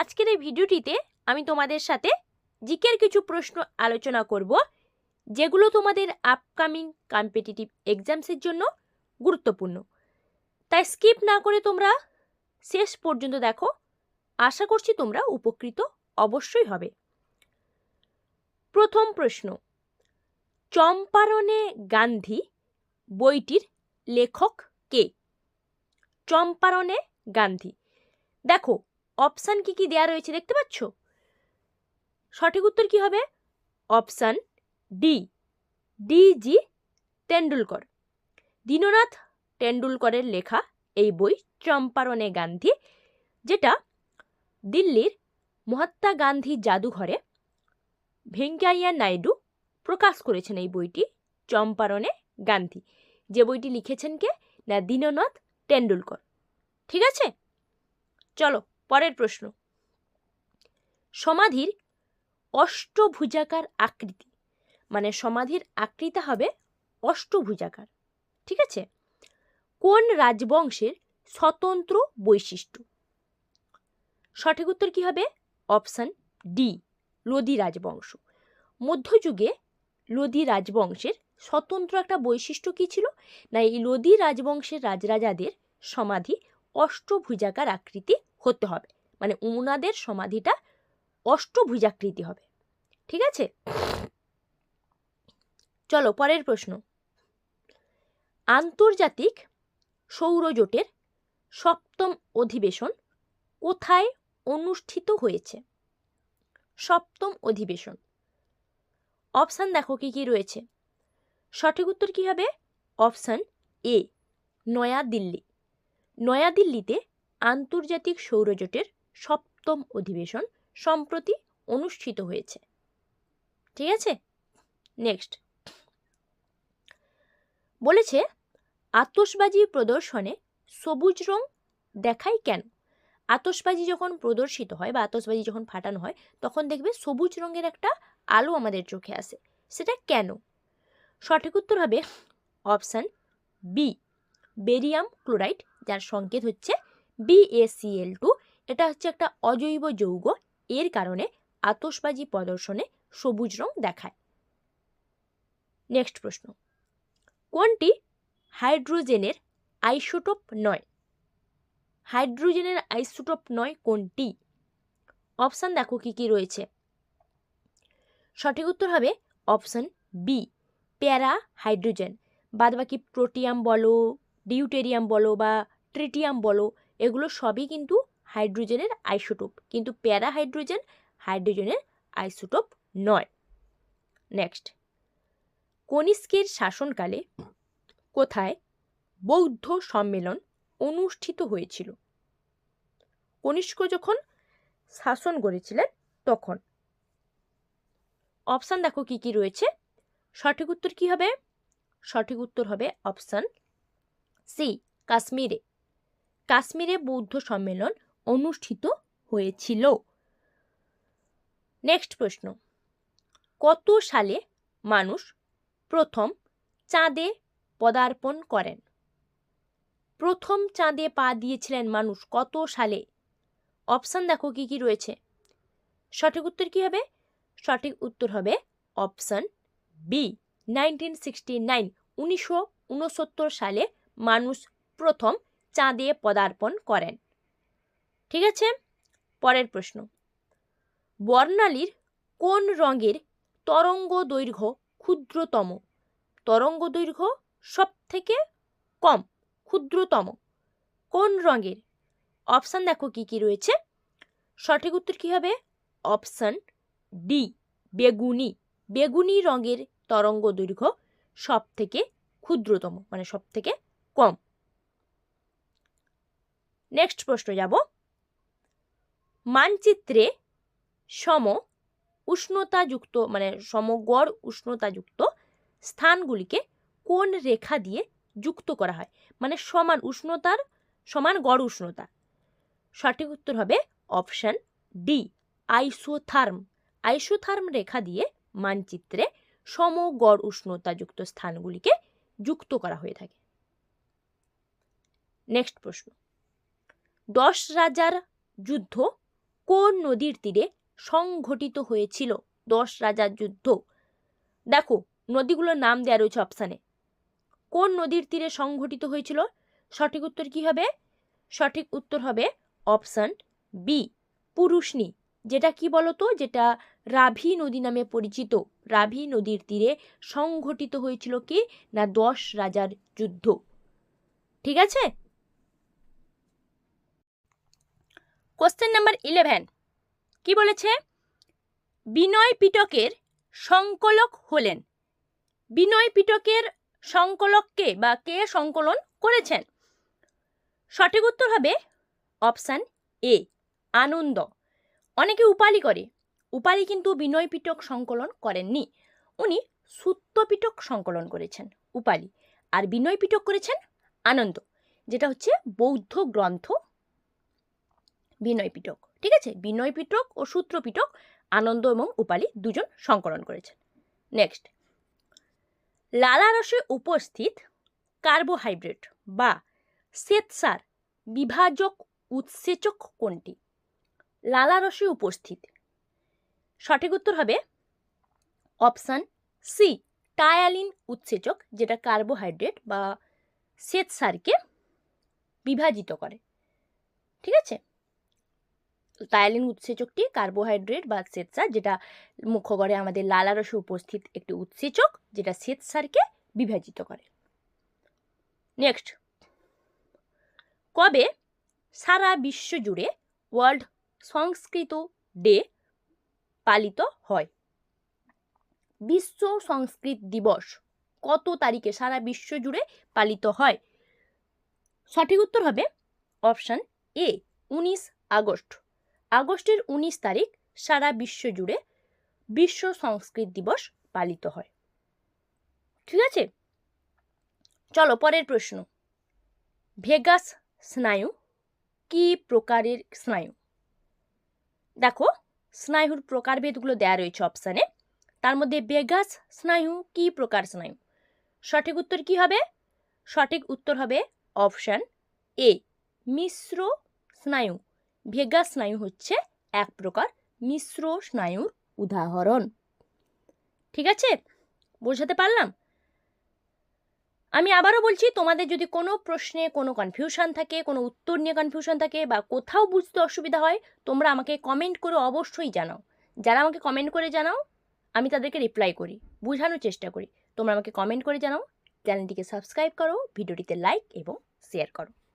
আজকের এই ভিডিওটিতে আমি তোমাদের সাথে জিকের কিছু প্রশ্ন আলোচনা করব, যেগুলো তোমাদের আপকামিং কম্পিটিটিভ এক্সামসের জন্য গুরুত্বপূর্ণ। তাই স্কিপ না করে তোমরা শেষ পর্যন্ত দেখো, আশা করছি তোমরা উপকৃত অবশ্যই হবে। প্রথম প্রশ্ন, চম্পারণে গান্ধী বইটির লেখক কে? চম্পারণে গান্ধী। দেখো অপশান কি কি দেয়া রয়েছে দেখতে পাচ্ছ? সঠিক উত্তর কি হবে? Option D D G Tendulkar Dinanath তেন্ডুলকরের লেখা এই বই চম্পারণে গান্ধী, যেটা দিল্লির মহাত্মা গান্ধী জাদুঘরে ভেঙ্কাইয়া নাইডু প্রকাশ করেছেন এই বইটি চম্পারণে গান্ধী। যে বইটি লিখেছেন কে? না, দীননাথ টেন্ডুলকর। ঠিক আছে? চলো। পরের প্রশ্ন। সমাধির অষ্টভুজাকার আকৃতি। মানে সমাধির আকৃতি হবে অষ্টভুজাকার। ঠিক আছে? কোন রাজবংশের স্বতন্ত্র বৈশিষ্ট্য? সঠিক উত্তর কি হবে? অপশান ডি, লোদি রাজবংশ। মধ্যযুগে লোদি রাজবংশের স্বতন্ত্র একটা বৈশিষ্ট্য কী ছিল? না, এই লোদি রাজবংশের রাজরাজাদের সমাধি অষ্টভুজাকার আকৃতি হতে হবে। মানে উনাদের সমাধিটা অষ্টভুজাকৃতি হবে। ঠিক আছে? চলো, পরের প্রশ্ন। আন্তর্জাতিক সৌরজোটের সপ্তম অধিবেশন কোথায় অনুষ্ঠিত হয়েছে? সপ্তম অধিবেশন। অপশান দেখো কি কি রয়েছে। সঠিক উত্তর কি হবে? Option A, New Delhi. নয়াদিল্লিতে আন্তর্জাতিক সৌরজোটের সপ্তম অধিবেশন সম্প্রতি অনুষ্ঠিত হয়েছে। ঠিক আছে? নেক্সট বলেছে আতসবাজি প্রদর্শনে সবুজ রং দেখায় কেন? আতসবাজি যখন প্রদর্শিত হয় বা আতসবাজি যখন ফাটানো হয়, তখন দেখবে সবুজ রঙের একটা আলো আমাদের চোখে আসে। সেটা কেন? সঠিক উত্তর হবে অপশান বি, বেরিয়াম ক্লোরাইড, যার সংকেত হচ্ছে বিএসিএল টু এটা হচ্ছে একটা অজৈব যৌগ। এর কারণে আতসবাজি প্রদর্শনে সবুজ রং দেখায়। নেক্সট প্রশ্ন। কোনটি হাইড্রোজেনের আইসোটোপ নয়? হাইড্রোজেনের আইসোটোপ নয় কোনটি? অপশান দেখো কি কি রয়েছে। সঠিক উত্তর হবে অপশান বি প্যারা হাইড্রোজেন বাদবাকি প্রোটিয়াম বলো ডিউটেরিয়াম বলো বা ট্রিটিয়াম বলো এগুলো সবই কিন্তু হাইড্রোজেনের আইসোটোপ। কিন্তু প্যারা হাইড্রোজেন হাইড্রোজেনের আইসোটোপ নয়। নেক্সট। কনিষ্কের শাসনকালে কোথায় বৌদ্ধ সম্মেলন অনুষ্ঠিত হয়েছিল? কনিষ্ক যখন শাসন করেছিলেন তখন। অপশান দেখো কি কি রয়েছে। সঠিক উত্তর কি হবে? সঠিক উত্তর হবে অপশান সি, কাশ্মীরে। কাশ্মীরে বৌদ্ধ সম্মেলন অনুষ্ঠিত হয়েছিল। নেক্সট প্রশ্ন। কত সালে মানুষ প্রথম চাঁদে পদার্পণ করেন? প্রথম চাঁদে পা দিয়েছিলেন মানুষ কত সালে? অপশান দেখো কি কি রয়েছে। সঠিক উত্তর কি হবে? সঠিক উত্তর হবে option B nineteen sixty nine উনিশশো উনসত্তর সালে মানুষ প্রথম চাঁদে পদার্পণ করেন। ঠিক আছে? পরের প্রশ্ন। বর্ণালীর কোন রঙের তরঙ্গ দৈর্ঘ্য ক্ষুদ্রতম? তরঙ্গ দৈর্ঘ্য সব থেকে কম, ক্ষুদ্রতম। কোন রঙের? অপশান দেখো কি কি রয়েছে। সঠিক উত্তর কী হবে? অপশান ডি, বেগুনি। বেগুনি রঙের তরঙ্গ দৈর্ঘ্য সব থেকে ক্ষুদ্রতম মানে সব থেকে কম। নেক্সট প্রশ্ন যাব। মানচিত্রে সম উষ্ণতাযুক্ত মানে সমগড় উষ্ণতাযুক্ত স্থানগুলিকে কোন রেখা দিয়ে যুক্ত করা হয়? মানে সমান উষ্ণতার, সমান গড় উষ্ণতা। সঠিক উত্তর হবে অপশান ডি, আইসোথার্ম। আইসোথার্ম রেখা দিয়ে মানচিত্রে সমগড় উষ্ণতাযুক্ত স্থানগুলিকে যুক্ত করা হয়ে থাকে। নেক্সট প্রশ্ন। দশ রাজার যুদ্ধ কোন নদীর তীরে সংঘটিত হয়েছিল? দশ রাজার যুদ্ধ। দেখো, নদীগুলোর নাম দেওয়া রয়েছে অপশানে কোন নদীর তীরে সংঘটিত হয়েছিল? সঠিক উত্তর কি হবে? সঠিক উত্তর হবে অপশান বি পুরুষনি। যেটা কি বলতো? যেটা রাভি নদী নামে পরিচিত। রাভি নদীর তীরে সংঘটিত হয়েছিল কি? না, দশ রাজার যুদ্ধ। ঠিক আছে? কোশ্চেন নাম্বার ইলেভেন কি বলেছে? বিনয় পিটকের সংকলক হলেন। বিনয় পিটকের সংকলককে বা কে সংকলন করেছেন? সঠিক উত্তর হবে অপশান এ, আনন্দ। অনেকে উপালি করে। উপালি কিন্তু বিনয় পিটক সংকলন করেননি। উনি সূত্রপিটক সংকলন করেছেন, উপালি। আর বিনয় পিটক করেছেন আনন্দ, যেটা হচ্ছে বৌদ্ধ গ্রন্থ বিনয় পিটক। ঠিক আছে? বিনয় পিটক ও সূত্র পিটক, আনন্দ এবং উপালি দুজন সংকলন করেছেন। নেক্সট লালারসে উপস্থিত কার্বোহাইড্রেট বা শ্বেতসার বিভাজক উৎসেচক কোনটি? লালারসে উপস্থিত। সঠিক উত্তর হবে অপশান সি, টায়ালিন উৎসেচক, যেটা কার্বোহাইড্রেট বা শ্বেতসারকে বিভাজিত করে। ঠিক আছে? টায়ালিন উৎসেচকটি কার্বোহাইড্রেট বা শ্বেতসার যেটা মুখগড়ে আমাদের লালারসে উপস্থিত একটি উৎসেচক, যেটা শ্বেতসারকে বিভাজিত করে। নেক্সট। কবে সারা বিশ্ব জুড়ে ওয়ার্ল্ড সংস্কৃত ডে পালিত হয়? বিশ্ব সংস্কৃত দিবস কত তারিখে সারা বিশ্ব জুড়ে পালিত হয়? সঠিক উত্তর হবে অপশান এ, উনিশ আগস্ট। আগস্টের উনিশ তারিখ সারা বিশ্ব জুড়ে বিশ্ব সংস্কৃত দিবস পালিত হয়। ঠিক আছে? চলো, পরের প্রশ্ন। ভেগাস স্নায়ু কি প্রকারের স্নায়ু? দেখো, স্নায়ুর প্রকারভেদগুলো দেওয়া রয়েছে অপশানে তার মধ্যে ভেগাস স্নায়ু কি প্রকার স্নায়ু? সঠিক উত্তর কি হবে? সঠিক উত্তর হবে অপশান এ মিশ্র স্নায়ু। ভেগাস স্নায়ু হচ্ছে এক প্রকার মিশ্র স্নায়ুর উদাহরণ। ঠিক আছে? বোঝাতে পারলাম? আমি আবারও বলছি, তোমাদের যদি কোনো প্রশ্নে কোনো কনফিউশন থাকে, কোনো উত্তর নিয়ে কনফিউশন থাকে বা কোথাও বুঝতে অসুবিধা হয়, তোমরা আমাকে কমেন্ট করে অবশ্যই জানাও। যারা আমাকে কমেন্ট করে জানাও, আমি তাদেরকে রিপ্লাই করি, বোঝানোর চেষ্টা করি। তোমরা আমাকে কমেন্ট করে জানাও চ্যানেলটিকে সাবস্ক্রাইব করো, ভিডিওটিতে লাইক এবং শেয়ার করো।